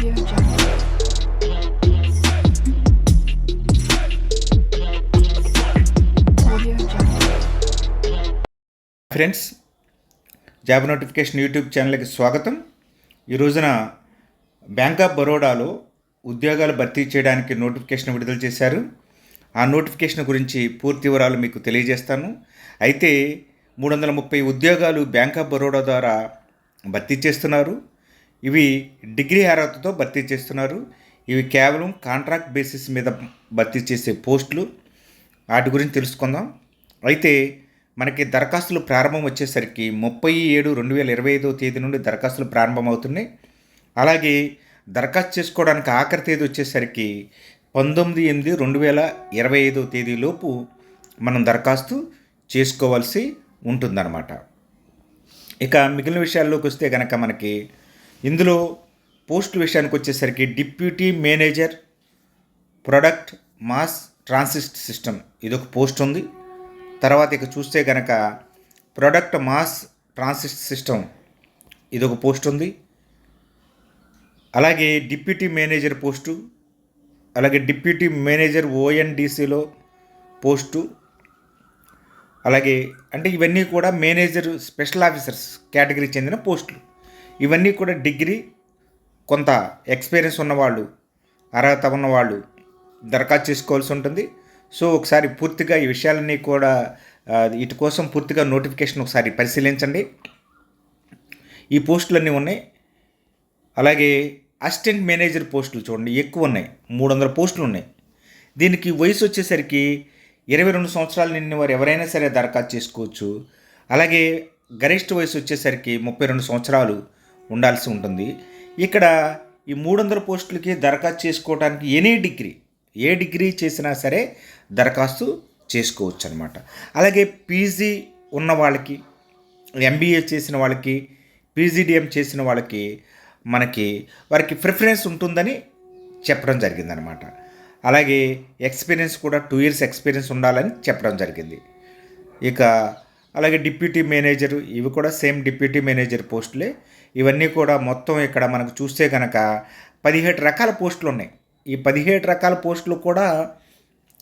Friends job notification YouTube ఛానల్కి స్వాగతం. ఈ రోజున బ్యాంక్ ఆఫ్ బరోడాలో ఉద్యోగాలు భర్తీ చేయడానికి నోటిఫికేషన్ విడుదల చేశారు. ఆ నోటిఫికేషన్ గురించి పూర్తి వివరాలు మీకు తెలియజేస్తాను. అయితే మూడు వందల ముప్పై ఉద్యోగాలు బ్యాంక్ ఆఫ్ బరోడా ద్వారా భర్తీ చేస్తున్నారు. ఇవి డిగ్రీ అర్హతతో భర్తీ చేస్తున్నారు. ఇవి కేవలం కాంట్రాక్ట్ బేసిస్ మీద భర్తీ చేసే పోస్టులు. వాటి గురించి తెలుసుకుందాం. అయితే మనకి దరఖాస్తులు ప్రారంభం వచ్చేసరికి ముప్పై ఏడు రెండు వేల ఇరవై ఐదో తేదీ నుండి దరఖాస్తులు ప్రారంభమవుతున్నాయి. అలాగే దరఖాస్తు చేసుకోవడానికి ఆఖరి తేదీ వచ్చేసరికి పంతొమ్మిది ఎనిమిది రెండు వేల ఇరవై ఐదో తేదీలోపు మనం దరఖాస్తు చేసుకోవాల్సి ఉంటుందన్నమాట. ఇక మిగిలిన విషయాల్లోకి వస్తే కనుక మనకి ఇందులో పోస్ట్ విషయానికి వచ్చేసరికి deputy manager product mass transit system ఇదొక పోస్ట్ ఉంది. తర్వాత ఇక చూస్తే కనుక ప్రొడక్ట్ మాస్ ట్రాన్సిస్ట్ సిస్టమ్ ఇదొక పోస్ట్ ఉంది. అలాగే డిప్యూటీ మేనేజర్ పోస్టు అలాగే డిప్యూటీ మేనేజర్ ఓఎన్డీసీలో పోస్టు అలాగే అంటే ఇవన్నీ కూడా మేనేజర్ స్పెషల్ ఆఫీసర్స్ కేటగిరీకి చెందిన పోస్టులు. ఇవన్నీ కూడా డిగ్రీ కొంత ఎక్స్పీరియన్స్ ఉన్నవాళ్ళు అర్హత ఉన్నవాళ్ళు దరఖాస్తు చేసుకోవాల్సి ఉంటుంది. సో ఒకసారి పూర్తిగా ఈ విషయాలన్నీ కూడా వీటి కోసం పూర్తిగా నోటిఫికేషన్ ఒకసారి పరిశీలించండి. ఈ పోస్టులన్నీ ఉన్నాయి. అలాగే అసిస్టెంట్ మేనేజర్ పోస్టులు చూడండి ఎక్కువ ఉన్నాయి. మూడు వందల పోస్టులు ఉన్నాయి. దీనికి వయసు వచ్చేసరికి ఇరవై రెండు సంవత్సరాలు నిన్న వారు ఎవరైనా సరే దరఖాస్తు చేసుకోవచ్చు. అలాగే గరిష్ట వయసు వచ్చేసరికి ముప్పై రెండు సంవత్సరాలు ఉండాల్సి ఉంటుంది. ఇక్కడ ఈ మూడు వందల పోస్టులకి దరఖాస్తు చేసుకోవడానికి ఎనీ డిగ్రీ ఏ డిగ్రీ చేసినా సరే దరఖాస్తు చేసుకోవచ్చు అనమాట అలాగే పీజీ ఉన్న వాళ్ళకి ఎంబీఏ చేసిన వాళ్ళకి పీజీడిఎం చేసిన వాళ్ళకి మనకి వారికి ప్రిఫరెన్స్ ఉంటుందని చెప్పడం జరిగిందనమాట అలాగే ఎక్స్పీరియన్స్ కూడా టూ ఇయర్స్ ఎక్స్పీరియన్స్ ఉండాలని చెప్పడం జరిగింది. ఇక అలాగే డిప్యూటీ మేనేజర్ ఇవి కూడా సేమ్ డిప్యూటీ మేనేజర్ పోస్టులే. ఇవన్నీ కూడా మొత్తం ఇక్కడ మనకు చూస్తే కనుక పదిహేడు రకాల పోస్టులు ఉన్నాయి. ఈ పదిహేడు రకాల పోస్టులు కూడా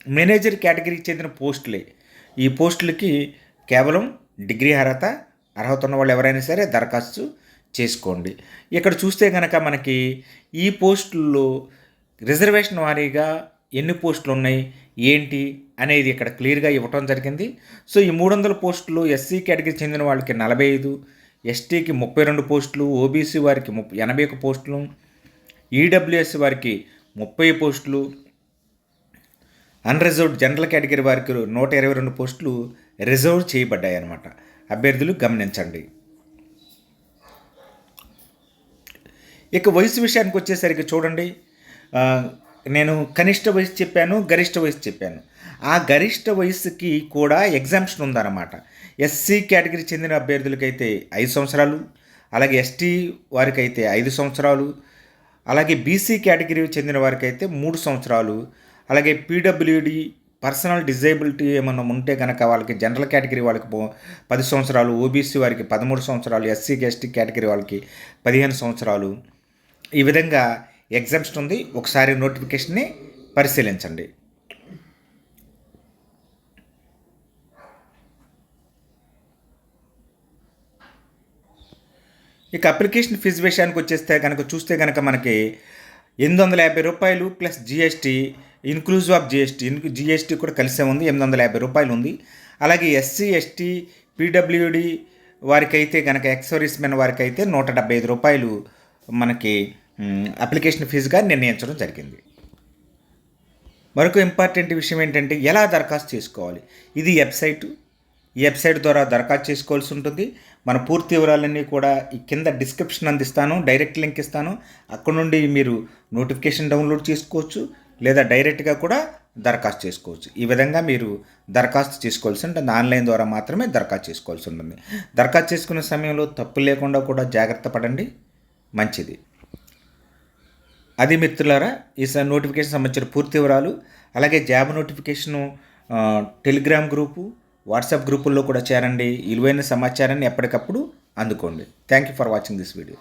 మేనేజర్ కేటగిరీకి చెందిన పోస్టులే. ఈ పోస్టులకి కేవలం డిగ్రీ అర్హత అర్హత ఉన్న వాళ్ళు ఎవరైనా సరే దరఖాస్తు చేసుకోండి. ఇక్కడ చూస్తే కనుక మనకి ఈ పోస్టుల్లో రిజర్వేషన్ వారీగా ఎన్ని పోస్టులు ఉన్నాయి? ఏంటి? అనేది ఇక్కడ క్లియర్గా ఇవ్వటం జరిగింది. సో ఈ మూడు వందల పోస్టులు ఎస్సీ కేటగిరీ చెందిన వాళ్ళకి నలభై ఐదు ఎస్టీకి ముప్పై రెండు పోస్టులు ఓబీసీ వారికి ముప్పై ఎనభై ఒక పోస్టులు ఈడబ్ల్యూఎస్ వారికి ముప్పై పోస్టులు అన్రిజర్వ్డ్ జనరల్ కేటగిరీ వారికి నూట ఇరవై రెండు పోస్టులు రిజర్వ్ చేయబడ్డాయి అన్నమాట అభ్యర్థులు గమనించండి. ఇక వయసు విషయానికి వచ్చేసరికి చూడండి. నేను కనిష్ట వయసు చెప్పాను గరిష్ట వయసు చెప్పాను. ఆ గరిష్ట వయసుకి కూడా ఎగ్జామ్షన్ ఉందన్నమాట. ఎస్సీ కేటగిరీ చెందిన అభ్యర్థులకైతే ఐదు సంవత్సరాలు అలాగే ఎస్టీ వారికైతే ఐదు సంవత్సరాలు అలాగే బీసీ కేటగిరీ చెందిన వారికైతే మూడు సంవత్సరాలు అలాగే పీడబ్ల్యూడి పర్సనల్ డిజేబిలిటీ ఏమన్నా ఉంటే కనుక వాళ్ళకి జనరల్ కేటగిరీ వాళ్ళకి పది సంవత్సరాలు ఓబీసీ వారికి పదమూడు సంవత్సరాలు ఎస్సీ ఎస్టీ కేటగిరీ వాళ్ళకి పదిహేను సంవత్సరాలు. ఈ విధంగా ఎగ్జామ్షన్ ఉంది ఒకసారి నోటిఫికేషన్ని పరిశీలించండి. ఇక అప్లికేషన్ ఫీజు విషయానికి వచ్చేస్తే కనుక చూస్తే కనుక మనకి ఎనిమిది వందల యాభై రూపాయలు plus GST inclusive of GST GST కూడా కలిసే ఉంది ఎనిమిది వందల యాభై రూపాయలు ఉంది. అలాగే ఎస్సీ ఎస్టీ పీడబ్ల్యూడి వారికైతే కనుక ఎక్సోరీస్ మెన్ వారికైతే నూట డెబ్బై ఐదు రూపాయలు మనకి అప్లికేషన్ ఫీజుగా నిర్ణయించడం జరిగింది. మరొక ఇంపార్టెంట్ విషయం ఏంటంటే ఎలా దరఖాస్తు చేసుకోవాలి? ఇది వెబ్సైట్. ఈ వెబ్సైట్ ద్వారా దరఖాస్తు చేసుకోవాల్సి ఉంటుంది. మన పూర్తి వివరాలన్నీ కూడా ఈ కింద డిస్క్రిప్షన్ అందిస్తాను. డైరెక్ట్ లింక్ ఇస్తాను. అక్కడ నుండి మీరు నోటిఫికేషన్ డౌన్లోడ్ చేసుకోవచ్చు. లేదా డైరెక్ట్గా కూడా దరఖాస్తు చేసుకోవచ్చు. ఈ విధంగా మీరు దరఖాస్తు చేసుకోవాల్సి ఉంటుంది. ఆన్లైన్ ద్వారా మాత్రమే దరఖాస్తు చేసుకోవాల్సి ఉంటుంది. దరఖాస్తు చేసుకునే సమయంలో తప్పు లేకుండా కూడా జాగ్రత్త పడండి. మంచిది. అది మిత్రులారా ఈ స- నోటిఫికేషన్ సంబంధించిన పూర్తి వివరాలు అలాగే job notification Telegram group WhatsApp గ్రూపుల్లో కూడా చేరండి. విలువైన సమాచారాన్ని ఎప్పటికప్పుడు అందుకోండి. Thank you for watching this video.